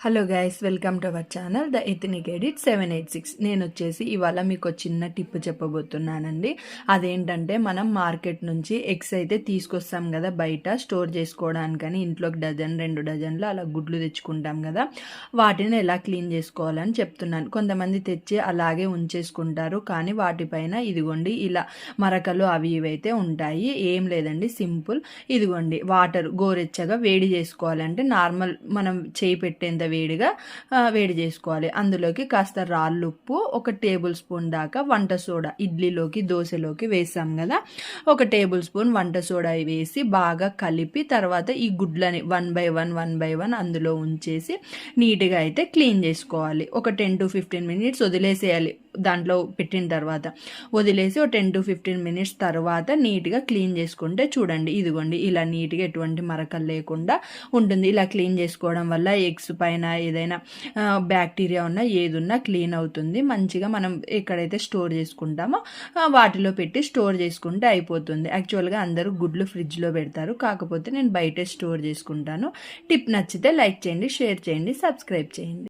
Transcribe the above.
Hello guys welcome to our channel the ethnic edit seven eight six నేను వచ్చేసి ఇవాళ మీకు చిన్న టిప్ చెప్పబోతున్నానండి. అదేంటంటే మనం మార్కెట్ నుంచి ఎగ్స్ అయితే తీసుకొస్తాం కదా బయట స్టోర్ చేసుకోవడానికని ఇంట్లోకి డజన్ రెండు డజన్లు అలా గుడ్లు తెచ్చుకుంటాం కదా. వాటిని ఎలా క్లీన్ చేసుకోవాలని చెప్తున్నాను. కొంతమంది తెచ్చి అలాగే ఉంచేసుకుంటారు కానీ వాటిపైన ఇదిగోండి ఇలా మరకలు అవి ఇవి అయితే ఉంటాయి. ఏం లేదండి సింపుల్. ఇదిగోండి వాటర్ గోరెచ్చగా వేడి చేసుకోవాలంటే నార్మల్ మనం చేయి పెట్టేంత వేడిగా వేడి చేసుకోవాలి. అందులోకి కాస్త రాళ్ళు ఉప్పు ఒక టేబుల్ స్పూన్ దాకా వంట సోడా ఇడ్లీలోకి దోశలోకి వేసాం కదా. ఒక టేబుల్ స్పూన్ వంట సోడా వేసి బాగా కలిపి తర్వాత ఈ గుడ్లని one by one one by one అందులో ఉంచేసి నీట్గా అయితే క్లీన్ చేసుకోవాలి. ఒక టెన్ టు ఫిఫ్టీన్ మినిట్స్ వదిలేసేయాలి. దాంట్లో పెట్టిన తర్వాత వదిలేసి ఒక టెన్ టు ఫిఫ్టీన్ మినిట్స్ తర్వాత నీట్గా క్లీన్ చేసుకుంటే చూడండి ఇదిగోండి ఇలా నీట్గా ఎటువంటి మరకలు లేకుండా ఉంటుంది. ఇలా క్లీన్ చేసుకోవడం వల్ల ఎగ్స్ పైన ఏదైనా బ్యాక్టీరియా ఉన్నా ఏది ఉన్నా క్లీన్ అవుతుంది. మంచిగా మనం ఎక్కడైతే స్టోర్ చేసుకుంటామో వాటిలో పెట్టి స్టోర్ చేసుకుంటే అయిపోతుంది. యాక్చువల్గా అందరూ గుడ్లు ఫ్రిడ్జ్లో పెడతారు. కాకపోతే నేను బయటే స్టోర్ చేసుకుంటాను. టిప్ నచ్చితే లైక్ చేయండి షేర్ చేయండి సబ్స్క్రైబ్ చేయండి.